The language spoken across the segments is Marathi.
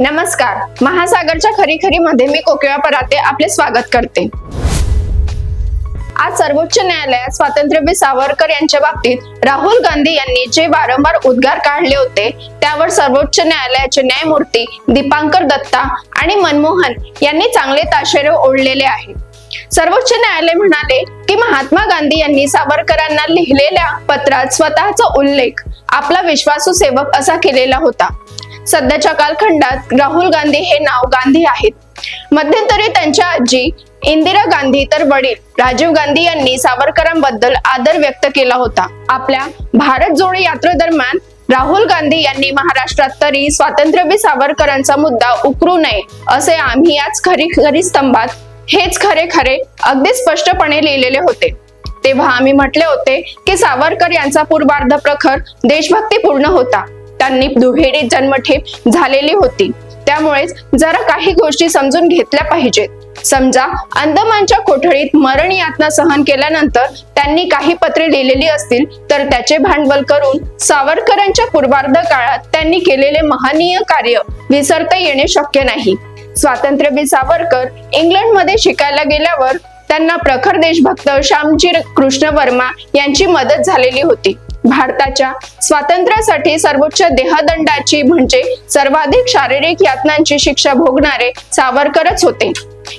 नमस्कार. महासागरच्या खरी खरी मध्ये मी कोकिळा पराते आपले स्वागत करते. आज सर्वोच्च न्यायालयात स्वातंत्र्यवीर सावरकर यांच्या बाबतीत राहुल गांधी यांनी जे वारंवार उद्गार काढले होते त्यावर सर्वोच्च न्यायालयाचे न्यायमूर्ती दीपांकर दत्ता आणि मनमोहन यांनी चांगले ताशेरे ओढलेले आहे सर्वोच्च न्यायालय म्हणाले की महात्मा गांधी यांनी सावरकरांना लिहिलेल्या पत्रात स्वतःचा उल्लेख आपला विश्वासू सेवक असा केलेला होता. सध्याच्या कालखंडात राहुल गांधी हे नाव गांधी आहेत. मध्यंतरी त्यांच्या आजी इंदिरा गांधी तर वडील राजीव गांधी यांनी सावरकरांबद्दल आदर व्यक्त केला होता. आपल्या भारत जोडो यात्रेदरम्यान राहुल गांधी यांनी महाराष्ट्रात तरी स्वातंत्र्यवीर सावरकरांचा मुद्दा उकरू नये असे आम्ही याच खरी खरी स्तंभात हेच खरे खरे अगदी स्पष्टपणे लिहिलेले होते. तेव्हा आम्ही म्हटले होते की सावरकर यांचा पूर्वार्ध प्रखर देशभक्तीपूर्ण होता. त्यांनी दुहेरी जन्मठेप झालेली होती. त्यामुळेच जरा काही गोष्टी समजून घेतल्या पाहिजेत. समजा अंदमानच्या कोठडीत मरण यातना सहन केल्यानंतर त्यांनी काही पत्रे लिहिलेली असतील तर त्याचे भांडवल करून सावरकरांच्या पूर्वार्ध काळात त्यांनी केलेले महनीय कार्य विसरता येणे शक्य नाही. स्वातंत्र्यवीर सावरकर इंग्लंडमध्ये शिकायला गेल्यावर त्यांना प्रखर देशभक्त श्यामजी कृष्ण वर्मा यांची मदत झालेली होती. भारताच्या स्वातंत्र्यासाठी सर्वोच्च देहदंडाची म्हणजे सर्वाधिक शारीरिक यातनांची शिक्षा भोगणारे सावरकरच होते.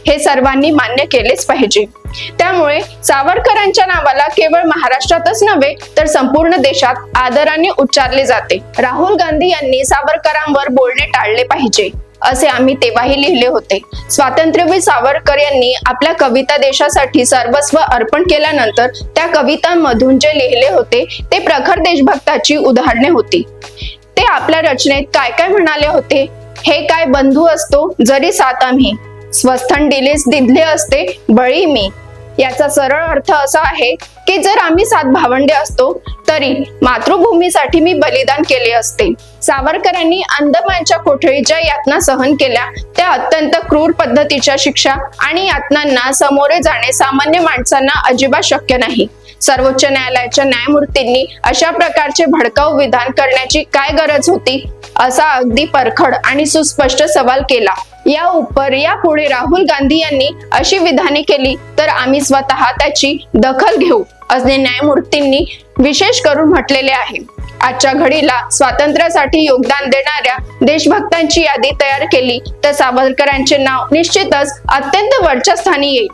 हे सर्वांनी मान्य केलेच पाहिजे. त्यामुळे सावरकरांच्या नावाला केवळ महाराष्ट्रातच नव्हे तर संपूर्ण देशात आदराने उच्चारले जाते. राहुल गांधी यांनी सावरकरांवर बोलणे टाळले पाहिजे. असे आम्ही तेव्हाही लिहिले होते. स्वातंत्र्यवीर सावरकर यांनी आपल्या कविता देशासाठी सर्वस्व अर्पण केल्यानंतर त्या कवितांमधून जे लिहिले होते ते प्रखर देशभक्ताची उदाहरणे होती. ते आपल्या रचनेत काय काय म्हणाले होते? हे काय बंधू असतो जरी सात आम्ही. स्वस्थन दिलेस दिले असते बळी मी. याचा सरळ अर्थ असा आहे की जर आम्ही सात भावंडे असतो तरी मातृभूमीसाठी मी बलिदान केले असते. सावरकरांनी अंदमानच्या कोठळीच्या यातना सहन केल्या. त्या अत्यंत क्रूर पद्धतीच्या शिक्षा आणि यातनांना समोरे जाणे सामान्य माणसांना अजिबात शक्य नाही. सर्वोच्च न्यायालयाच्या न्यायमूर्तींनी अशा प्रकारचे भडकाऊ विधान करण्याची काय गरज होती असा अगदी परखड आणि सुस्पष्ट सवाल केला. या उपर यापुढे राहुल गांधी यांनी अशी विधाने केली तर आम्ही स्वतः त्याची दखल घेऊ असे न्यायमूर्तींनी विशेष करून म्हटलेले आहे. आजच्या घडीला स्वातंत्र्यासाठी योगदान देणाऱ्या देशभक्तांची यादी तयार केली तर सावरकरांचे नाव निश्चितच अत्यंत वरच्या स्थानी येईल.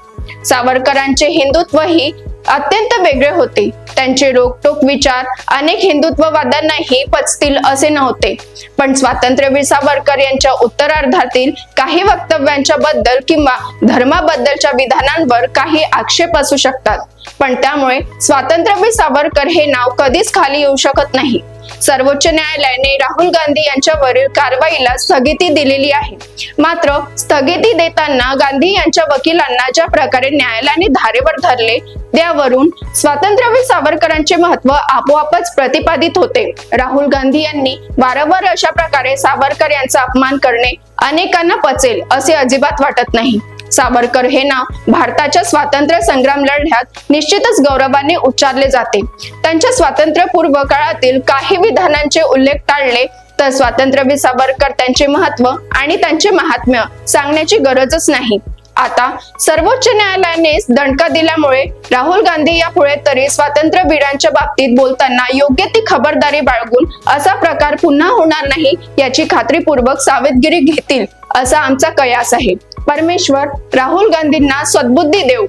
सावरकरांचे हिंदुत्व ही अत्यंत वेगळे होते. त्यांचे रोकटोक विचार अनेक हिंदुत्ववाद्यांनाही पचतील असे नव्हते. पण स्वातंत्र्यवीर सावरकर यांच्या उत्तरार्धातील काही वक्तव्यांच्या बद्दल किंवा धर्माबद्दलच्या विधानांवर काही आक्षेप असू शकतात. पण त्यामुळे स्वातंत्र्यवीर सावरकर हे नाव कधीच खाली येऊ शकत नाही. सर्वोच्च न्यायालयाने राहुल गांधी यांच्यावरील कारवाईला स्थगिती दिलेली आहे. मात्र स्थगिती देताना गांधी यांच्या वकिलांना ज्या प्रकारे न्यायालयाने धारेवर धरले त्यावरून स्वातंत्र्यवीर सावरकरांचे महत्त्व आपोआपच प्रतिपादित होते. राहुल गांधी यांनी वारंवार अशा प्रकारे सावरकर यांचा अपमान करणे अनेकांना पचेल असे अजिबात वाटत नाही. सावरकर हे नाव भारताच्या स्वातंत्र्य संग्राम लढ्यात निश्चितच गौरवाने उच्चारले जाते. त्यांच्या स्वातंत्र्यपूर्व काळातील काही विधानांचे उल्लेख टाळले तर स्वातंत्र्यवीर सावरकर त्यांचे महत्त्व आणि त्यांचे महात्म्य सांगण्याची गरजच नाही. आता सर्वोच्च न्यायालयाने दणका दिल्यामुळे राहुल गांधी यापुढे तरी स्वातंत्र्य वीरांच्या बाबतीत बोलताना योग्य ती खबरदारी बाळगून असा प्रकार पुन्हा होणार नाही याची खात्रीपूर्वक सावधगिरी घेतील असा आमचा कयास आहे. परमेश्वर राहुल गांधींना सद्बुद्धी देऊ.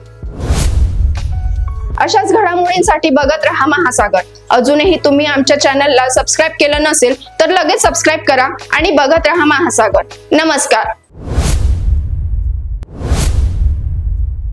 अशाच घडामोडींसाठी बघत राहा महासागर. अजूनही तुम्ही आमच्या चॅनलला सबस्क्राईब केलं नसेल तर लगेच सबस्क्राईब करा आणि बघत राहा महासागर. नमस्कार.